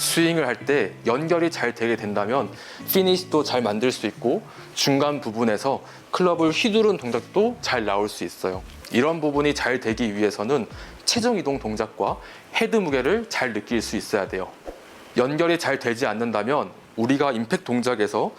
스윙을 할 때 연결이 잘 되게 된다면 피니시도 잘 만들 수 있고 중간 부분에서 클럽을 휘두른 동작도 잘 나올 수 있어요. 이런 부분이 잘 되기 위해서는 체중 이동 동작과 헤드 무게를 잘 느낄 수 있어야 돼요. 연결이 잘 되지 않는다면 우리가 임팩 동작에서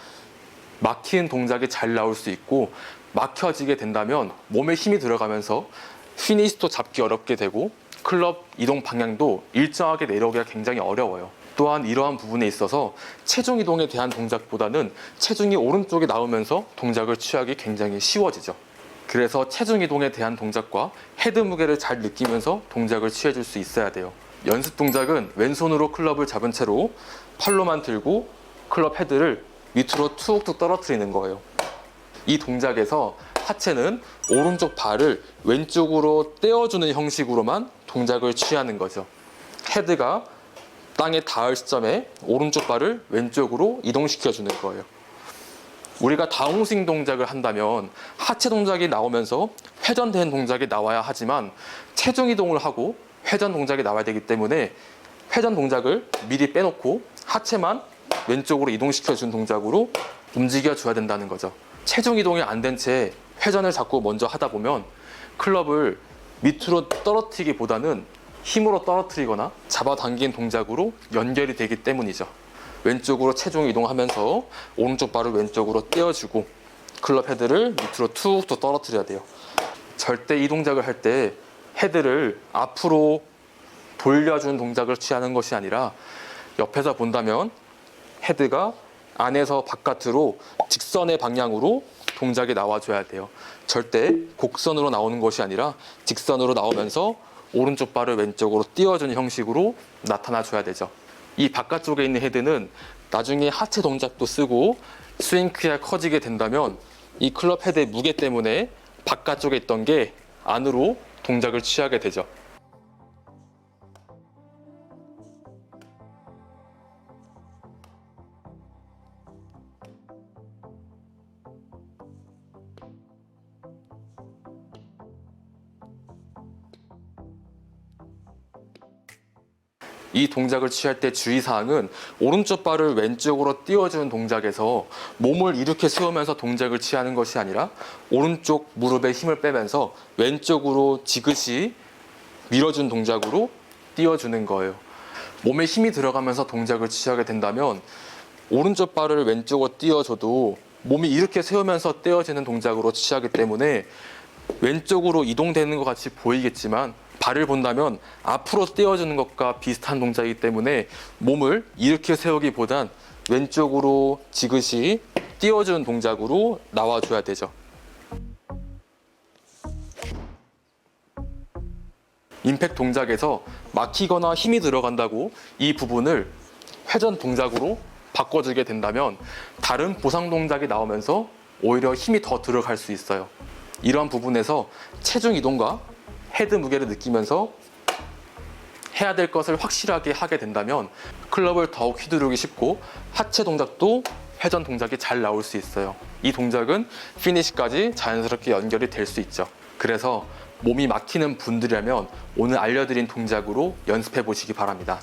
막히는 동작이 잘 나올 수 있고 막혀지게 된다면 몸에 힘이 들어가면서 피니시도 잡기 어렵게 되고 클럽 이동 방향도 일정하게 내려오기가 굉장히 어려워요. 또한 이러한 부분에 있어서 체중 이동에 대한 동작보다는 체중이 오른쪽에 나오면서 동작을 취하기 굉장히 쉬워지죠. 그래서 체중 이동에 대한 동작과 헤드 무게를 잘 느끼면서 동작을 취해 줄 수 있어야 돼요. 연습 동작은 왼손으로 클럽을 잡은 채로 팔로만 들고 클럽 헤드를 밑으로 툭툭 떨어뜨리는 거예요. 이 동작에서 하체는 오른쪽 발을 왼쪽으로 떼어주는 형식으로만 동작을 취하는 거죠. 헤드가 땅에 닿을 시점에 오른쪽 발을 왼쪽으로 이동시켜 주는 거예요. 우리가 다운스윙 동작을 한다면 하체 동작이 나오면서 회전된 동작이 나와야 하지만 체중 이동을 하고 회전 동작이 나와야 되기 때문에 회전 동작을 미리 빼놓고 하체만 왼쪽으로 이동시켜 준 동작으로 움직여 줘야 된다는 거죠. 체중 이동이 안 된 채 회전을 자꾸 먼저 하다 보면 클럽을 밑으로 떨어뜨리기보다는 힘으로 떨어뜨리거나 잡아당긴 동작으로 연결이 되기 때문이죠. 왼쪽으로 체중 이동하면서 오른쪽 발을 왼쪽으로 떼어주고 클럽 헤드를 밑으로 툭툭 떨어뜨려야 돼요. 절대 이 동작을 할 때 헤드를 앞으로 돌려준 동작을 취하는 것이 아니라 옆에서 본다면 헤드가 안에서 바깥으로 직선의 방향으로 동작이 나와줘야 돼요. 절대 곡선으로 나오는 것이 아니라 직선으로 나오면서 오른쪽 발을 왼쪽으로 띄워주는 형식으로 나타나줘야 되죠. 이 바깥쪽에 있는 헤드는 나중에 하체 동작도 쓰고 스윙 크기가 커지게 된다면 이 클럽 헤드의 무게 때문에 바깥쪽에 있던 게 안으로 동작을 취하게 되죠. 이 동작을 취할 때 주의사항은 오른쪽 발을 왼쪽으로 띄워주는 동작에서 몸을 이렇게 세우면서 동작을 취하는 것이 아니라 오른쪽 무릎에 힘을 빼면서 왼쪽으로 지그시 밀어준 동작으로 띄워주는 거예요. 몸에 힘이 들어가면서 동작을 취하게 된다면 오른쪽 발을 왼쪽으로 띄워줘도 몸이 이렇게 세우면서 떼어지는 동작으로 취하기 때문에 왼쪽으로 이동되는 것 같이 보이겠지만 발을 본다면 앞으로 떼어주는 것과 비슷한 동작이기 때문에 몸을 이렇게 세우기보단 왼쪽으로 지그시 띄워주는 동작으로 나와줘야 되죠. 임팩 동작에서 막히거나 힘이 들어간다고 이 부분을 회전 동작으로 바꿔주게 된다면 다른 보상 동작이 나오면서 오히려 힘이 더 들어갈 수 있어요. 이러한 부분에서 체중 이동과 헤드 무게를 느끼면서 해야 될 것을 확실하게 하게 된다면 클럽을 더욱 휘두르기 쉽고 하체 동작도 회전 동작이 잘 나올 수 있어요. 이 동작은 피니시까지 자연스럽게 연결이 될 수 있죠. 그래서 몸이 막히는 분들이라면 오늘 알려드린 동작으로 연습해 보시기 바랍니다.